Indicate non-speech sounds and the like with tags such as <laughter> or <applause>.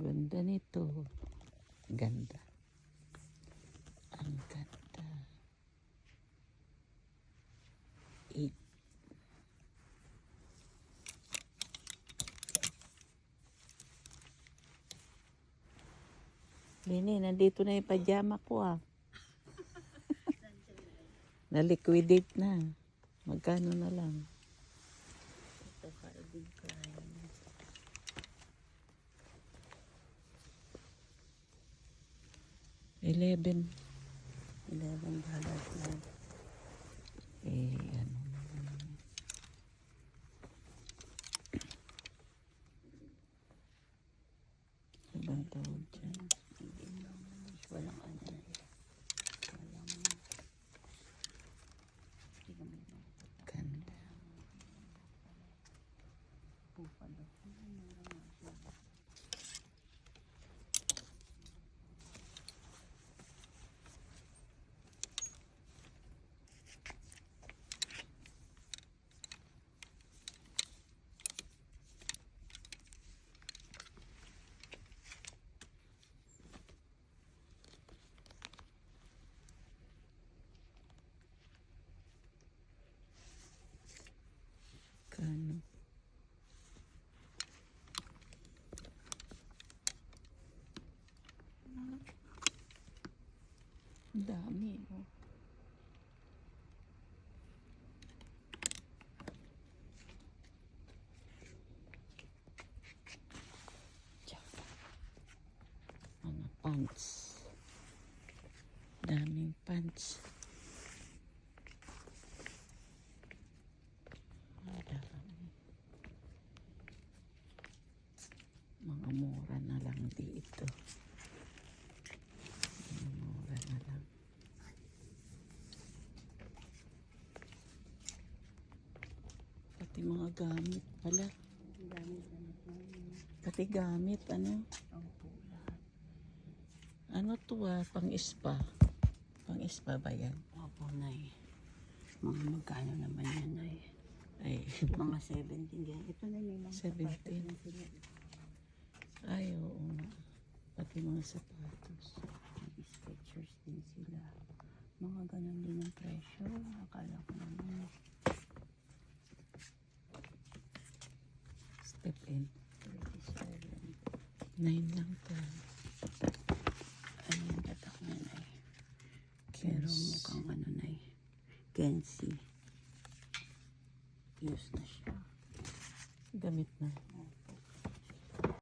Ganda nito. Ganda. Ang ganda. Eight. Nini, nandito na yung pajama ko ah. <laughs> Na-liquidate na. Magkano na lang? Ito, kaibig ka. 11 11 dollars na. Eh ano? Ibang tawag hindi naman walang ano na yun. Walang hindi Ang dami, oh. Mga pants. Daming pants. Mga mura na lang dito. Mga mura na lang. Pati mga gamit pala. Ang dami ganit namin. Pati gamit, ano? Ano to ah, pang spa. Pang spa ba yan? Opo, Nay. Mga magkano naman yan, Nay? Ay, <laughs> Mga 17 yan. Ito na may mga 17. sapatos na sila. ay oo nga. Pati mga sapatos. May Skechers din sila. Mga ganun din ang presyo. Akala ko step in. 9 lang to. Ano yung tatak na na eh. Pero mukhang ano na eh. Kenzie. Use na siya. Gamit na.